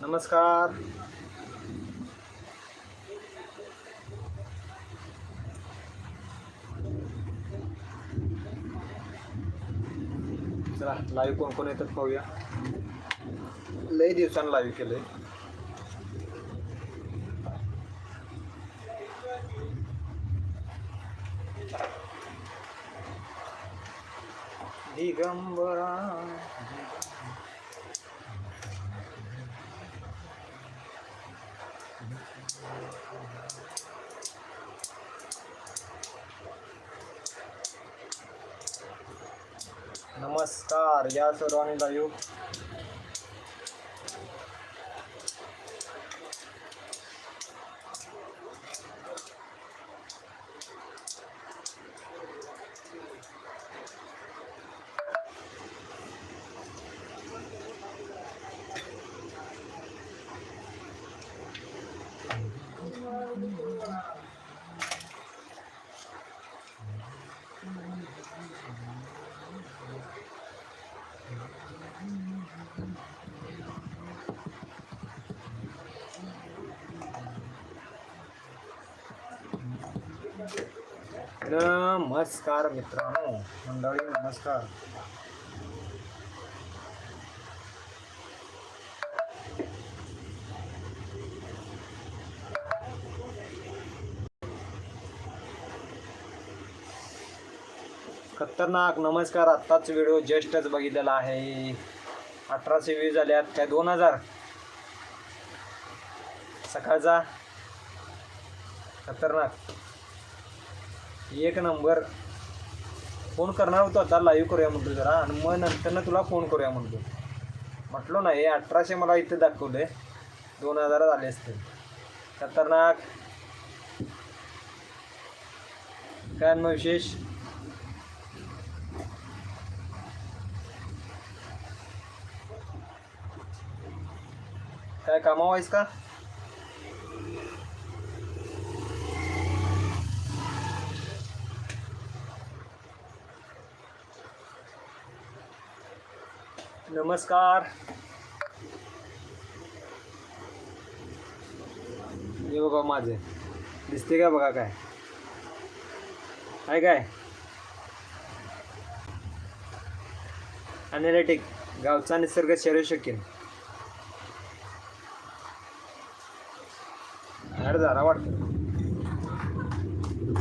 नमस्कार। चला येतात पाहूया. लय दिवसांनी लाईव्ह केलंय. दिगंबरा नमस्कार या नमस्कार मित्रांनो मंडळी नमस्कार. खतरनाक नमस्कार आत्ताच व्हिडिओ जस्टच बघितलेला आहे. अठराशे वीस झाल्यात काय दोन हजार. सकाळचा. खतरनाक. एक नंबर. फोन करणार होतो आता लाईव्ह करूया म्हणतो जरा. आणि मग नंतरनं तुला फोन करूया म्हणतो. म्हटलो ना हे अठराशे मला इथे दाखवले. दोन हजारात झाले असते. खतरनाक. काय मग विशेष? काय कामावायस आहेस का? नमस्कार. हे बघा माझे. दिसते का बघा काय? आहे काय? अनॅलिटिक गावचा निसर्ग शरू शकेल ॲड झाला वाटतं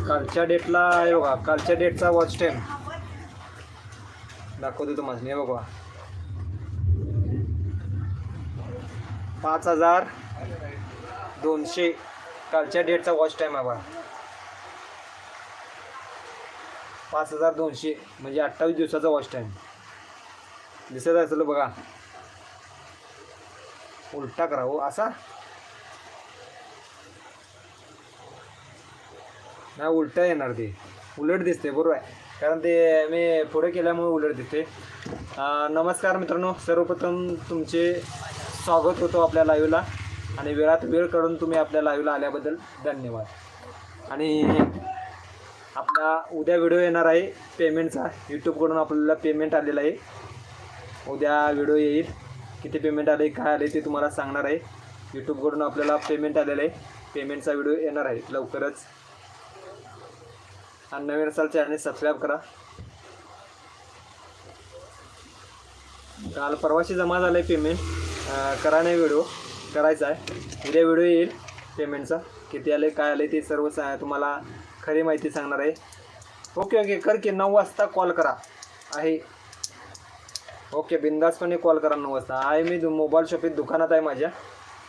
कालच्या डेटला हे बघा कालच्या डेटचा वॉच टाईम दाखवतो तुम्हाला हे बघा. पाच हजार दोनशे कालच्या डेटचा वॉच टाईम आहे बघा. पाच हजार दोनशे म्हणजे अठ्ठावीस दिवसाचा वॉच टाईम दिसत असेल बघा. उलटा करा हो असा. नाही उलटा येणार ते. उलट दिसते बरोबर आहे. कारण ते मी पुढे केल्यामुळे उलट दिसते नमस्कार मित्रांनो सर्वप्रथम तुमचे स्वागत होतो आपल्या लाईव्हला आणि वेळात वेळ काढून तुम्ही आपल्या लाईव्हला आल्याबद्दल धन्यवाद. आणि आपला उद्या व्हिडिओ येणार आहे पेमेंटचा यूट्यूबकडून आपल्याला पेमेंट आलेलं आहे. उद्या व्हिडिओ येईल. किती पेमेंट आले काय आले ते तुम्हाला सांगणार आहे. यूट्यूबकडून आपल्याला पेमेंट आलेलं आहे. पेमेंटचा व्हिडिओ येणार आहे लवकरच. आणि नवीन असाल चॅनल सबस्क्राईब करा. काल परवाशी जमा झालं आहे पेमेंट करा नाही व्हिडिओ करायचा आहे. उद्या व्हिडिओ येईल पेमेंटचा. किती आले काय आले ते सर्व सा तुम्हाला खरी माहिती सांगणार आहे. ओके ओके कर की नऊ वाजता कॉल करा. आहे. ओके बिंदासपणे कॉल करा नऊ वाजता. आहे मी मोबाईल शॉपीत दुकानात आहे माझ्या.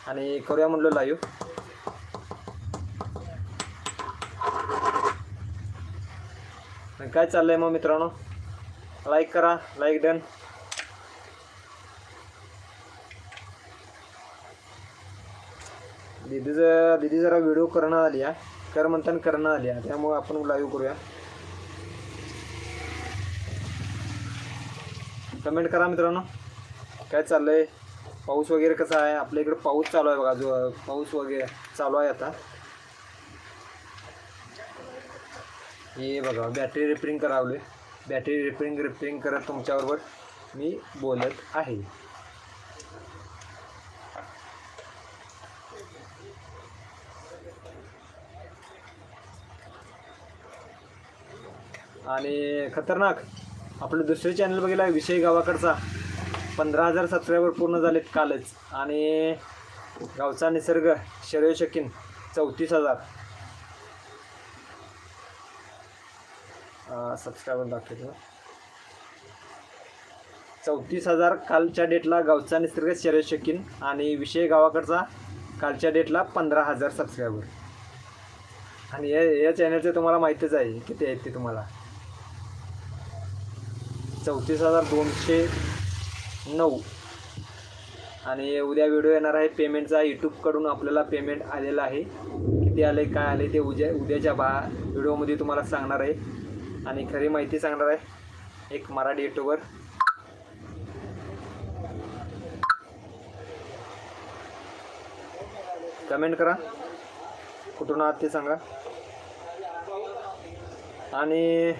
आणि करूया म्हणलो लाईव्ह. काय चाललंय मग मित्रांनो? लाईक करा लाईक डन दीदीचं दीदी जरा व्हिडिओ करणं आली आहे कर म्हणताना करणं आली आहे त्यामुळे आपण लाईव्ह करूया. कमेंट करा मित्रांनो. काय चाललंय? पाऊस वगैरे कसा आहे? आपल्या इकडे पाऊस चालू आहे बघा. जो पाऊस वगैरे चालू आहे आता. हे बघा बॅटरी रिपेरिंग करावले बॅटरी रिपेरिंग रिपेरिंग करत तुमच्याबरोबर मी बोलत आहे. आणि खतरनाक. आपलं दुसरे चॅनल बघितला विषय गावाकडचा. पंधरा हजार सबस्क्रायबर पूर्ण झालेत कालच. आणि गावचा निसर्ग शरीर शकीन चौतीस हजार. सबस्क्रायबर दाखवतो. चौतीस हजार कालच्या डेटला गावचा निसर्ग शरीर शकीन आणि विषय गावाकडचा कालच्या डेटला पंधरा हजार सबस्क्रायबर आणि या या चॅनलचे तुम्हाला माहितीच आहे किती आहेत ते तुम्हाला. चौतीस हजार दोनशे नऊ. आणि उद्या व्हिडिओ येणार आहे पेमेंटचा यूट्यूबकडून आपल्याला पेमेंट आलेलं आहे. किती आले काय आले ते उद्या उद्याच्या बा व्हिडिओमध्ये तुम्हाला सांगणार आहे. आणि खरी माहिती सांगणार आहे एक मराठी यूट्यूबर कमेंट करा. कुठून आहात ते सांगा. आणि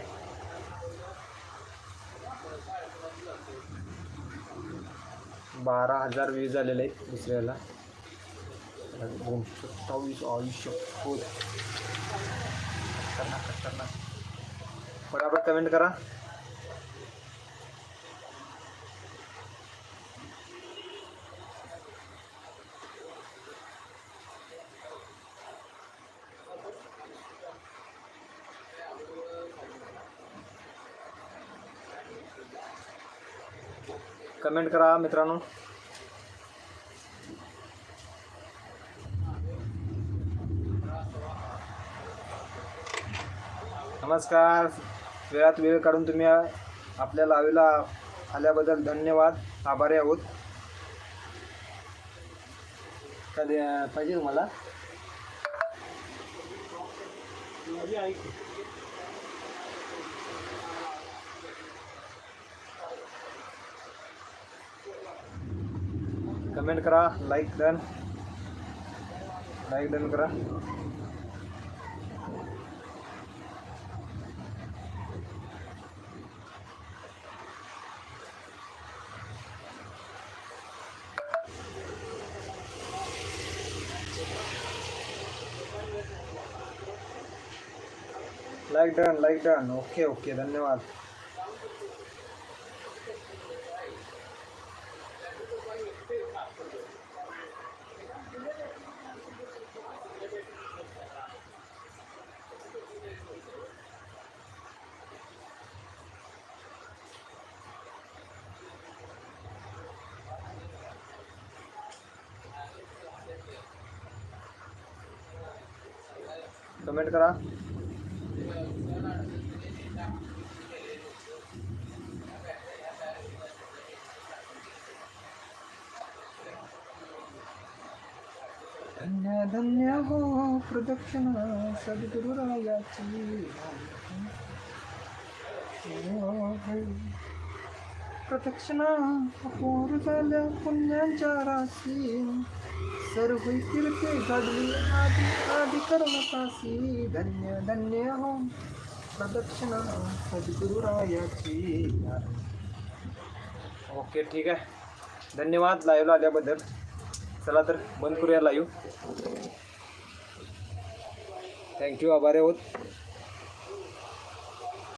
बारा हजार व्ह्यू झालेले आहेत दुसऱ्याला. सत्तावीस आयुष्य. हो. खतरनाक खतरनाक. बराबर कमेंट करा. कमेंट करा मित्रांनो. नमस्कार. वेळात वेळ काढून तुम्ही आपल्या लावीला आल्याबद्दल धन्यवाद. आभारी आहोत. कधी पाहिजे तुम्हाला? कमेंट करा लाईक डन लाईक डन करा. Like done like done okay okay धन्यवाद. कमेंट करा. धन्य धन्य हो प्रदक्षिणा सद्गुरुरायाची. हो, हो, हो. प्रदक्षिणा अपूर झाल्या पुण्यांच्या राशी. सर्व कीर्ती घडली आधी आधी कर्मकाशी धन्य धन्य हो प्रदक्षिणा सद्गुरुरायाची. ओके ठीक आहे. धन्यवाद लाईव्हला आल्याबद्दल. चला तर बंद करूया लाईव्ह थँक्यू आभारी आहोत.